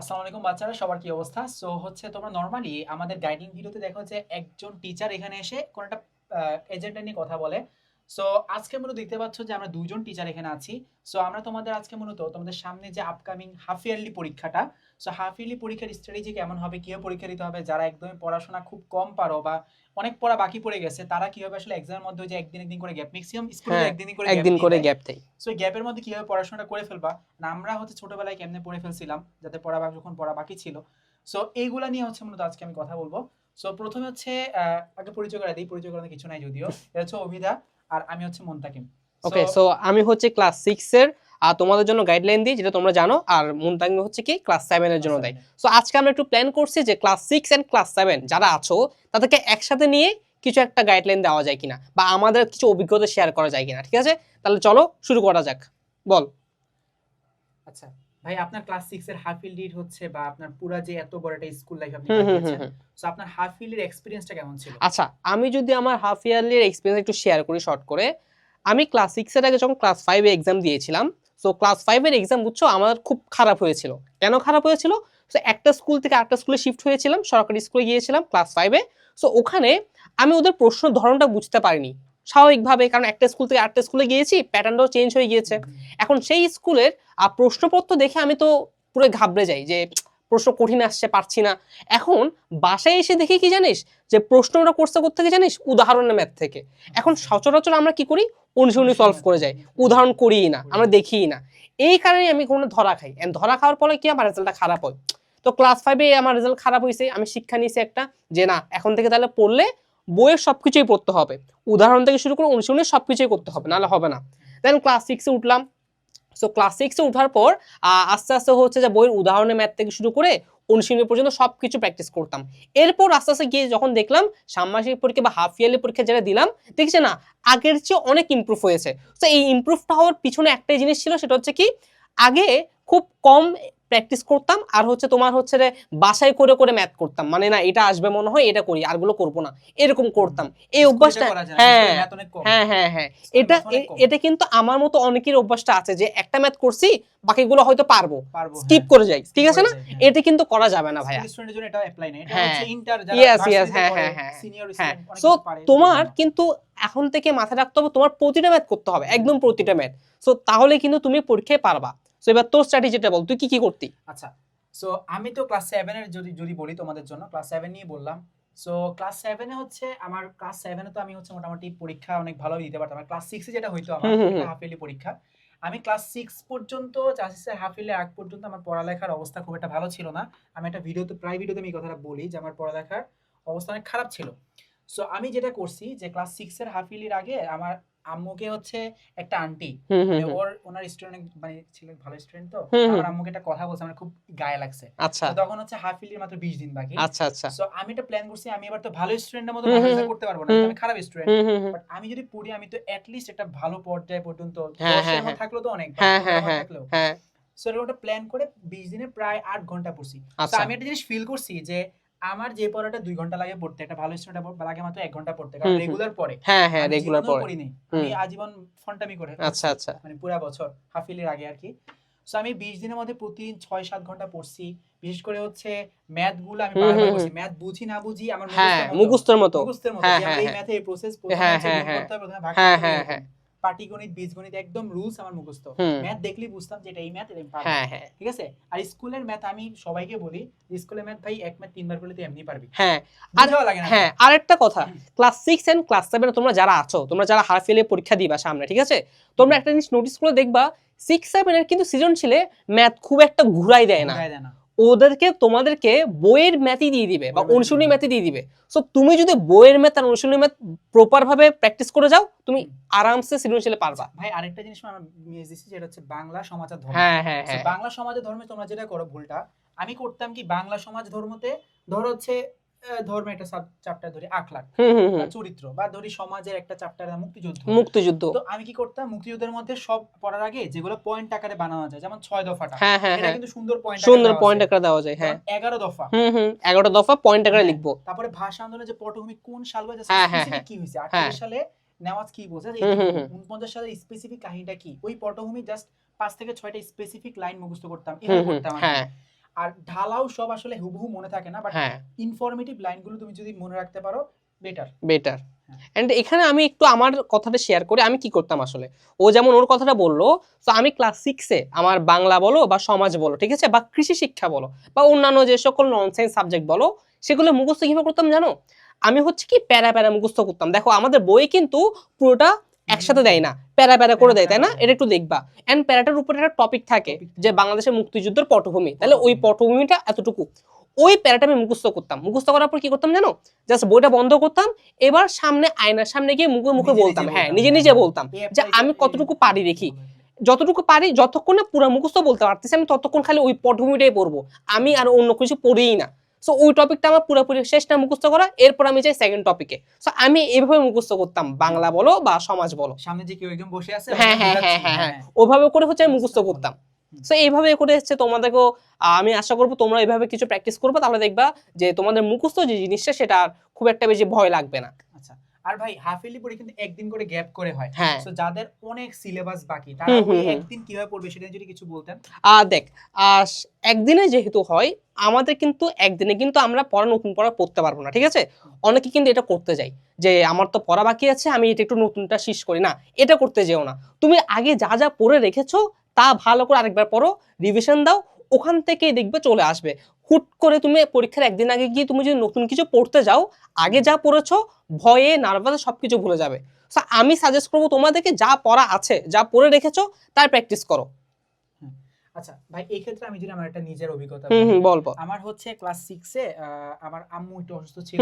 আসসালামু আলাইকুম বাচ্চারা, সবার কি অবস্থা? সো হচ্ছে তোমরা নর্মালি আমাদের গাইডিং ভিডিওতে দেখো যে একজন টিচার এখানে এসে কোন একটা এজেন্ডা নিয়ে কথা বলে। সো আজকে মূলত দেখতে পাচ্ছ যে আমরা দুইজন টিচার এখানে আছি। সো আমরা তোমাদের আজকে মূলত তোমাদের সামনে যে আপকামিং হাফ ইয়ারলি পরীক্ষাটা সো হাফ ইয়ারলি পরীক্ষার স্ট্র্যাটেজি কেমন হবে কীভাবে পরীক্ষা দিতে হবে যারা একদমই পড়াশোনা খুব কম পারো বা অনেক পড়া বাকি পড়ে গেছে তারা কীভাবে আসলে এক্সামের মধ্যে যে একদিন একদিন করে গ্যাপ ম্যাক্সিমাম স্কুলে একদিন করে একদিন করে গ্যাপ দেয় সো গ্যাপের মধ্যে কীভাবে পড়াশোনাটা করে ফেলবা না আমরা হচ্ছে ছোটবেলায় কেমনে পড়ে ফেলছিলাম যাতে পড়া বাকি যখন পড়া বাকি ছিল। সো এইগুলা নিয়ে হচ্ছে মূলত আজকে আমি কথা বলব। সো প্রথমে হচ্ছে আহ, আগে পরিচয় করে দিই পরিচয় করানোর কিছু নাই যদিও। এটা হচ্ছে অভিদা। আর আমি হচ্ছে মন্তাকিম ওকে সো আমি হচ্ছে ক্লাস সিক্স এর আর তোমাদের জন্য গাইডলাইন দিই যেটা তোমরা জানো আর মুনতাকিম হচ্ছে কি ক্লাস সেভেন এর জন্য দেয়। সো আজকে আমরা একটু প্ল্যান করছি যে class six and class seven যারা আছো তাদেরকে একসাথে নিয়ে কিছু একটা গাইডলাইন দেওয়া যায় কিনা বা আমাদের কিছু অভিজ্ঞতা শেয়ার করা যায় কিনা ঠিক আছে? তাহলে চলো শুরু করা যাক। বল। আচ্ছা ভাই আপনার ক্লাস সিক্স এর হাফ ইয়ারলি হচ্ছে বা আপনার পুরা যে এত বড় একটা স্কুল লাইফ আপনি কাটিয়েছেন সো আপনার হাফ ইয়ারলির এক্সপিরিয়েন্সটা কেমন ছিল? আচ্ছা আমি যদি আমার হাফ ইয়ারলির এক্সপিরিয়েন্স একটু শেয়ার করি শর্ট করে আমি ক্লাস সিক্স এর আগে যখন ক্লাস ফাইভে এক্সাম দিয়েছিলাম সো ক্লাস ফাইভের এক্সাম বুঝছ আমার খুব খারাপ হয়েছিল। কেন খারাপ হয়েছিল? সো একটা স্কুল থেকে একটা স্কুলে শিফট হয়েছিলাম সরকারি স্কুলে গিয়েছিলাম ক্লাস ফাইভে সো ওখানে আমি ওদের প্রশ্ন ধরনটা বুঝতে পারিনি। স্বাভাবিকভাবে, কারণ একটা স্কুল থেকে আরেকটা স্কুলে গিয়েছি প্যাটার্নটাও চেঞ্জ হয়ে গিয়েছে। এখন সেই স্কুলের প্রশ্নপত্র দেখে আমি তো পুরো ঘাবড়ে যাই যে, প্রশ্ন কঠিন আসছে, পারছি না। এখন বাসায় এসে দেখি কি জানিস? যে প্রশ্নটা করতে থেকে জানিস? উদাহরণের ম্যাথ থেকে। এখন সচরাচর আমরা কি করি? অনুশীলনী সলভ করে যাই। উদাহরণ করিই না, আমরা দেখিই না। এই কারণে আমি কোনো ধরা খাই। ধরা খাওয়ার ফলে কি? আমার রেজাল্টটা খারাপ হয়। তো ক্লাস ফাইভে আমার রেজাল্ট খারাপ হয়েছে আমি শিক্ষা নিয়েছি একটা, যে না, এখন থেকে তাহলে পড়লে বইয়ের সব কিছুই পড়তে হবে। উদাহরণ থেকে শুরু করে অনুশীলনে সব কিছুই করতে হবে, নাহলে হবে না। দেন ক্লাস সিক্সে উঠলাম। সো ক্লাস সিক্সে উঠার পর আস্তে আস্তে হচ্ছে যে বইয়ের উদাহরণের ম্যাথ থেকে শুরু করে অনুশীলনী পর্যন্ত সব কিছু প্র্যাকটিস করতাম। এরপর আস্তে আস্তে গিয়ে যখন দেখলাম, ষান্মাসিক পরীক্ষা বা হাফ ইয়ারলি পরীক্ষা যেটা দিলাম, দেখছে না, আগের চেয়ে অনেক ইমপ্রুভ হয়েছে। তো এই ইমপ্রুভটা হওয়ার পিছনে একটাই জিনিস ছিল, সেটা হচ্ছে কি, আগে খুব কম প্র্যাকটিস করতাম আর হচ্ছে তোমার হচ্ছে রে বাসায় করে করে ম্যাথ করতাম। মানে না এটা আসবে মনে হয় এটা করি আরগুলো করব না। এরকম করতাম। এই অভ্যাসটা হ্যাঁ হ্যাঁ হ্যাঁ হ্যাঁ। এটা এটা কিন্তু আমার মতো অনেকের অভ্যাসটা আছে যে একটা ম্যাথ করছি বাকিগুলো হয়তো পারব। স্কিপ করে যাই ঠিক আছে না? এটা কিন্তু করা যাবে না ভাইয়া। হ্যাঁ। হ্যাঁ, হ্যাঁ, হ্যাঁ, হ্যাঁ। কিছু পারে, তোমার কিন্তু এখন থেকে মাথায় রাখতে হবে তোমার প্রতিটা ম্যাথ করতে হবে একদম প্রতিটা ম্যাথ সো তাহলে কিন্তু তুমি পরীক্ষায় পারবা। সো এবার তোর স্ট্র্যাটেজিটা বল তুই কি কি করতি? আচ্ছা সো আমি তো ক্লাস সেভেনের যদি যদি বলি তোমাদের জন্য ক্লাস সেভেন নিয়ে বললাম। সো ক্লাস সেভেনে হচ্ছে আমার ক্লাস সেভেনে তো আমি হচ্ছে মোটামুটি পরীক্ষা অনেক ভালোই দিতে পারতাম। ক্লাস সিক্সে যেটা হইতো আমার। হাফ ইয়ারলি পরীক্ষা। আমি ক্লাস সিক্স পর্যন্ত চাষিসের হাফ ইয়ারলি আগ পর্যন্ত আমার পড়ালেখার অবস্থা খুব একটা ভালো ছিল না। আমি একটা ভিডিওতে প্রায় ভিডিওতে আমি এই কথাটা বলি যে আমার পড়ালেখার অবস্থা অনেক খারাপ ছিল। সো আমি যেটা করছি যে ক্লাস সিক্সের হাফ ইয়ারলির আগে আমার আম্মুকে হচ্ছে একটা আন্টি। মানে। ওর ওনার স্টুডেন্ট মানে ছিলেন ভালো স্টুডেন্ট তো। আমার আম্মুকে একটা কথা বলছে আমার খুব গায়ে লাগছে। আচ্ছা। তখন হচ্ছে হাফ ইয়ারলি মাত্র 20 দিন বাকি। আচ্ছা আচ্ছা। সো আমি একটা প্ল্যান করছি আমি এবার তো ভালো স্টুডেন্টের মতো ভালো। করতে পারব না আমি খারাপ স্টুডেন্ট। বাট আমি যদি পড়ি আমি তো অ্যাট লিস্ট একটা ভালো পর্যায়ে পর্যন্ত হ্যাঁ, 10 হ্যাঁ, এর তো অনেক হ্যাঁ, বা হ্যাঁ, 15 হ্যাঁ। থাকলেও। হ্যাঁ। সো একটা প্ল্যান করে 20 দিনে প্রায় 8 ঘণ্টা পড়ছি। তো আচ্ছা। আমি একটা জিনিস ফিল করছি যে আমার যে পড়াটা দুই ঘণ্টা লাগে পড়তে একটা ভালো স্টুডেন্ট লাগে মাত্র এক ঘণ্টা পড়তে কারণ। রেগুলার পড়ে। হ্যাঁ হ্যাঁ রেগুলার পড়ে। পড়িনি। আমি আজীবন ফন্টামি করে আচ্ছা আচ্ছা। মানে পুরা বছর হাফিলের আগে আর কি। সো আমি বিশ দিনের মধ্যে প্রতিদিন ছয় সাত ঘণ্টা পড়ছি। বিশেষ করে হচ্ছে ম্যাথগুলো আমি বারবার করছি ম্যাথ বুঝি না বুঝি আমার হ্যাঁ মুখস্থের মতো। মুখস্থের মতো। হ্যাঁ, হ্যাঁ, এই। ম্যাথে এই প্রসেস। করতে হবে, প্রথমে ভাগ হ্যাঁ, হ্যাঁ, হ্যাঁ। পাটিগণিত বীজগণিত একদম রুলস আমার মুখস্থ। ম্যাথ দেখলেই বুঝতাম যে এটা এই ম্যাথ এটা পারব। হ্যাঁ হ্যাঁ। ঠিক আছে? আর স্কুলের ম্যাথ আমি সবাইকে বলি স্কুলের ম্যাথ ভাই এক ম্যাথ তিনবার করলে তুই এমনি পারবি। হ্যাঁ। আর- লাগে না। হ্যাঁ আরেকটা কথা ক্লাস সিক্স এন্ড ক্লাস সেভেনে তোমরা যারা আছো তোমরা যারা হাফ ইয়ারলি পরীক্ষা দিবা সামনে ঠিক আছে? তোমরা একটা জিনিস নোটিস করে দেখবা সিক্স সেভেনের কিন্তু সৃজনশীলে ম্যাথ খুব একটা ঘুরাই দেয় না। বুঝায় দেয় না। ওদেরকে তোমাদেরকে বইয়ের ম্যাথই দিয়ে দিবে বা অনুশীলনী দিয়ে ম্যাথই দিয়ে দিবে। সো তুমি যদি বইয়ের ম্যাথ আর অনুশীলনী ম্যাথ প্রপার ভাবে প্র্যাকটিস করে যাও তুমি আরামসে সৃজনশীলে পারবা। ভাই আরেকটা জিনিস আমি মিস দিচ্ছি যেটা হচ্ছে বাংলা সমাজ ধর্ম। হ্যাঁ হ্যাঁ হ্যাঁ। বাংলা সমাজ ধর্মে তোমরা যেটা করো ভুলটা আমি করতাম কি বাংলা সমাজ ধর্মতে ধর হচ্ছে ধর্মে একটা চ্যাপ্টার ধরি আখলাখ চরিত্র বা ধরি সমাজের একটা চ্যাপ্টার মুক্তিযুদ্ধ। মুক্তিযুদ্ধ। তো আমি কি করতাম? মুক্তিযুদ্ধের মধ্যে সব পড়ার আগে যেগুলো পয়েন্ট আকারে বানানো যায় যেমন ছয় দফাটা হ্যাঁ হ্যাঁ এটা হ্যাঁ। কিন্তু সুন্দর পয়েন্ট সুন্দর পয়েন্ট একটা দেওয়া যায় হ্যাঁ। এগারো দফা। হুম হুম এগারোটা দফা পয়েন্ট আকারে। লিখব। তারপরে ভাষা আন্দোলনের যে পটভূমি কোন সাল বা। কি হয়েছে? হ্যাঁ। আটচল্লিশ সালে নেওয়াজ কি হুম। উনপঞ্চাশ সালের স্পেসিফিক কাহিনীটা কি? ওই পটভূমি জাস্ট পাঁচ থেকে ছয়টা স্পেসিফিক লাইন মুখস্থ করতাম। করতাম আর ঢালাও সব আসলে হুবহু মনে থাকে না বাট হ্যাঁ। ইনফরমেটিভ লাইনগুলো তুমি যদি মনে রাখতে পারো বেটার বেটার। এন্ড এখানে আমি একটু আমার কথাটা শেয়ার করি আমি কি করতাম আসলে? ও যেমন ওর কথাটা বলল তো আমি ক্লাস সিক্সে আমার বাংলা বলো বা সমাজ বলো ঠিক আছে? বা কৃষি শিক্ষা বলো বা অন্যান্য যে সকল নন সায়েন্স সাবজেক্ট বলো সেগুলো মুখস্থ কীভাবে করতাম জানো? আমি হচ্ছে কি প্যারা প্যারা মুখস্থ করতাম। দেখো আমাদের বই কিন্তু পুরোটা একসাথে দেয় না প্যারা প্যারা করে দেয় তাই না? এটা একটু দেখবা। এন্ড প্যারাটার উপরে একটা টপিক থাকে যে বাংলাদেশের মুক্তিযুদ্ধের পটভূমি। তাহলে ওই পটভূমিটা এতটুকু। ওই প্যারাটা আমি মুখস্থ করতাম। মুখস্থ করার পর কি করতাম জানো? জাস্ট বইটা বন্ধ করতাম। এবার সামনে আয়নার সামনে গিয়ে মুখে মুখে বলতাম। হ্যাঁ নিজে হ্যাঁ, নিজে হ্যাঁ। বলতাম যে আমি কতটুকু পারি দেখি। যতটুকু পারি যতক্ষণ না পুরো মুখস্থ বলতে পারতেছি আমি ততক্ষণ খালি ওই পটভূমিটাই পড়ব। আমি আর অন্য কিছু পড়িই না। সো ওই টপিকটা আমার পুরোপুরি শেষটা মুখস্থ করা। এরপর আমি যাই সেকেন্ড টপিকে সো আমি এইভাবে মুখস্থ করতাম বাংলা বলো বা সমাজ বলো। সামনে যে কেউ একজন বসে আছে হ্যাঁ, হ্যাঁ হ্যাঁ, হ্যাঁ, হ্যাঁ, ওভাবে করে হচ্ছে আমি মুখস্থ করতাম। সো এইভাবে করে হচ্ছে তোমাদেরকেও আমি আশা করব তোমরা এইভাবে কিছু প্র্যাকটিস করবে তাহলে দেখবা যে তোমাদের মুখস্থ যে জিনিসটা সেটা আর খুব একটা বেশি ভয় লাগবে না। আর ভাই হাফ ইয়ারলি পরীক্ষা কিন্তু একদিন করে গ্যাপ করে হয়। হ্যাঁ। সো যাদের অনেক সিলেবাস বাকি তারা। একদিন কীভাবে পড়বে সেটা যদি কিছু বলতেন। আর দেখ আহ, একদিনে যেহেতু হয় আমাদের কিন্তু একদিনে কিন্তু আমরা পড়া নতুন পড়া পড়তে পারব না ঠিক আছে? অনেকে কিন্তু এটা করতে যাই যে আমার তো পড়া বাকি আছে আমি এটা একটু নতুনটা শেষ করি না এটা করতে যেও না। তুমি আগে যা যা পড়ে রেখেছো তা ভালো করে আরেকবার পড়ো রিভিশন দাও ওখান থেকে দেখবে চলে আসবে। হুট করে তুমি পরীক্ষার একদিন আগে গিয়ে তুমি যদি নতুন কিছু পড়তে যাও আগে যা পড়েছো ভয়ে নার্ভাসে সবকিছু ভুলে যাবে। আমি সাজেস্ট করব তোমাদেরকে যা পড়া আছে যা পড়ে রেখেছো তার প্র্যাকটিস করো। আচ্ছা ভাই এই ক্ষেত্রে আমি যদি আমার একটা নিজের অভিজ্ঞতা বলব আমার হচ্ছে ক্লাস সিক্সে আমার আম্মু একটু অসুস্থ ছিল।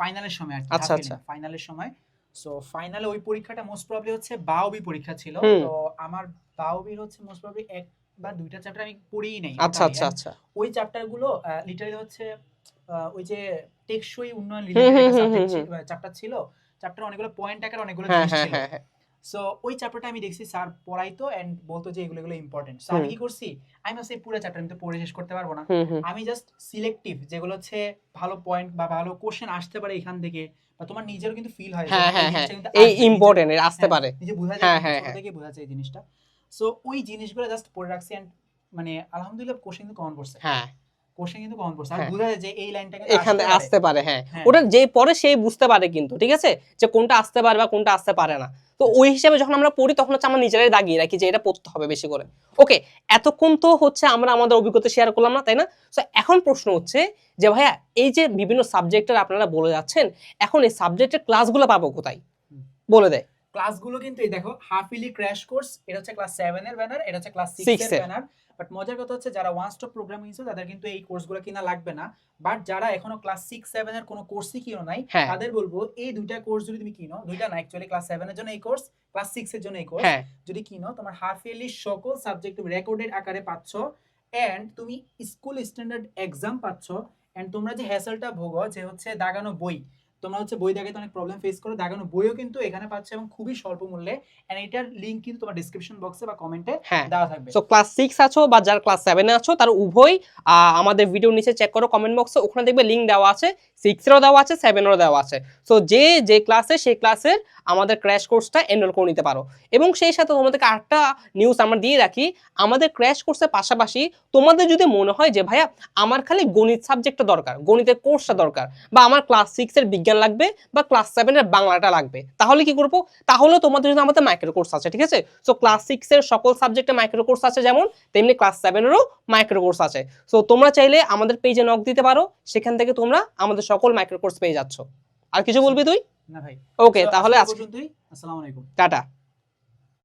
ফাইনালের সময় আর আচ্ছা, আচ্ছা। ফাইনালের সময়। সো ফাইনালে ওই পরীক্ষাটা মোস্ট প্রবলি হচ্ছে বাওবি পরীক্ষা ছিল। তো আমার বাওবির হচ্ছে মোস্ট প্রবলি এক বা দুইটা চ্যাপ্টার আমি পড়িই নাই আচ্ছা আচ্ছা আচ্ছা। ওই চ্যাপ্টারগুলো লিটারালি হচ্ছে ওই যে টেকসই উন্নয়ন রিলেটেড চ্যাপ্টার ছিল চ্যাপ্টার অনেকগুলো পয়েন্ট আকার অনেকগুলো হ্যাঁ জিনিস হ্যাঁ ছিল। হ্যাঁ হ্যাঁ। সো ওই চ্যাপ্টারটা আমি দেখছি স্যার পড়াইতো এন্ড বলতো যে এগুলো এগুলো ইম্পর্টেন্ট সো আমি কি করছি? আমি ভাবছি পুরো চ্যাপ্টার আমি তো পড়ে শেষ করতে পারব না। আমি জাস্ট সিলেক্টিভ যেগুলো হচ্ছে ভালো পয়েন্ট বা ভালো কোশ্চেন আসতে পারে এখান থেকে বা তোমার নিজেরও কিন্তু ফিল হয় হ্যাঁ এই হ্যাঁ এই ইম্পর্টেন্ট আসতে পারে। নিজে বোঝা যায় হ্যাঁ, হ্যাঁ, হ্যাঁ। থেকে বোঝা যায় এই জিনিসটা। সো ওই জিনিসগুলো জাস্ট পড়ে রাখছি and মানে আলহামদুলিল্লাহ কোশ্চেন কিন্তু কমন পড়ছে। হ্যাঁ। কোশ্চেন কিন্তু কমন পড়ছে। আর হ্যাঁ। বোঝা যায় যে এই লাইনটা কিন্তু এখানে আসতে পারে। হ্যাঁ। হ্যাঁ। ওটা যে পরে সেই বুঝতে পারে কিন্তু ঠিক আছে? যে কোনটা আসতে পারে বা কোনটা আসতে পারে না। তো ওই হিসাবে যখন আমরা পড়ি তখন হচ্ছে আমরা নিজেরাই দাগিয়ে রাখি যে এটা পড়তে হবে বেশি করে। ওকে এতক্ষণ তো হচ্ছে আমরা আমাদের অভিজ্ঞতা শেয়ার করলাম না তাই না? তো এখন প্রশ্ন হচ্ছে যে ভাইয়া এই যে বিভিন্ন সাবজেক্টের আপনারা বলে যাচ্ছেন এখন এই সাবজেক্টের ক্লাসগুলো পাবো কোথায়? বলে দেয়। ক্লাসগুলো কিন্তু এই দেখো হাফ ইয়ারলি ক্র্যাশ কোর্স এটা হচ্ছে ক্লাস 7 এর ব্যানার এটা হচ্ছে ক্লাস 6 এর। ব্যানার বাট মজার কথা হচ্ছে যারা ওয়ান স্টপ প্রোগ্রাম নিয়েছে তাদের কিন্তু এই কোর্সগুলো কিনা লাগবে না বাট যারা এখনও ক্লাস 6 7 এর কোনো কোর্সই কিনো নাই হ্যাঁ। তাদের বলব এই দুইটা কোর্স যদি তুমি কিনো দুইটা না অ্যাকচুয়ালি ক্লাস 7 এর জন্য এই কোর্স ক্লাস 6 এর জন্য এই কোর্স হ্যাঁ যদি কিনো তোমার হাফ ইয়ারলি সকল সাবজেক্ট তুমি রেকর্ডেড আকারে পাচ্ছ এন্ড তুমি স্কুল স্ট্যান্ডার্ড এক্সাম পাচ্ছ এন্ড তোমরা যে হ্যাসেলটা ভোগো যে হচ্ছে দাগানো বই তোমরা হচ্ছে বই দেখাতে অনেক প্রবলেম ফেস করো। দাগানো বইও কিন্তু এখানে পাচ্ছ এবং খুবই স্বল্প মূল্যে। এন্ড এটার লিংক কিন্তু তোমার ডিসক্রিপশন বক্সে বা কমেন্টে হ্যাঁ। দেওয়া থাকবে। সো ক্লাস সিক্স আছো বা যারা ক্লাস সেভেনে আছো তারা উভয় আমাদের ভিডিও নিচে চেক করো কমেন্ট বক্সে ওখানে দেখবে লিঙ্ক দেওয়া আছে। সিক্সেরও দেওয়া আছে সেভেনেরও দেওয়া আছে। সো যে যে ক্লাসে সেই ক্লাসের আমাদের ক্র্যাশ কোর্সটা এনরোল করে নিতে পারো। এবং সেই সাথে তোমাদেরকে আরেকটা নিউজ আমরা দিয়ে রাখি। আমাদের ক্র্যাশ কোর্সের পাশাপাশি তোমাদের যদি মনে হয় যে ভাইয়া আমার খালি গণিত সাবজেক্টটা দরকার গণিতের কোর্সটা দরকার বা আমার ক্লাস সিক্সের বিজ্ঞান লাগবে বা ক্লাস সেভেনের বাংলাটা লাগবে। তাহলে কি করব? তাহলে তোমাদের জন্য আমাদের মাইক্রো কোর্স আছে ঠিক আছে? সো ক্লাস সিক্সের সকল সাবজেক্টে মাইক্রো কোর্স আছে যেমন তেমনি ক্লাস সেভেনেরও মাইক্রো কোর্স আছে। সো তোমরা চাইলে আমাদের পেজে নক দিতে পারো সেখান থেকে তোমরা আমাদের সকল মাইক্রো কোর্স পেয়ে যাচ্ছ। আর কিছু বলবি তুই? না ভাই। ওকে তাহলে আজকে আসসালামু আলাইকুম। টাটা।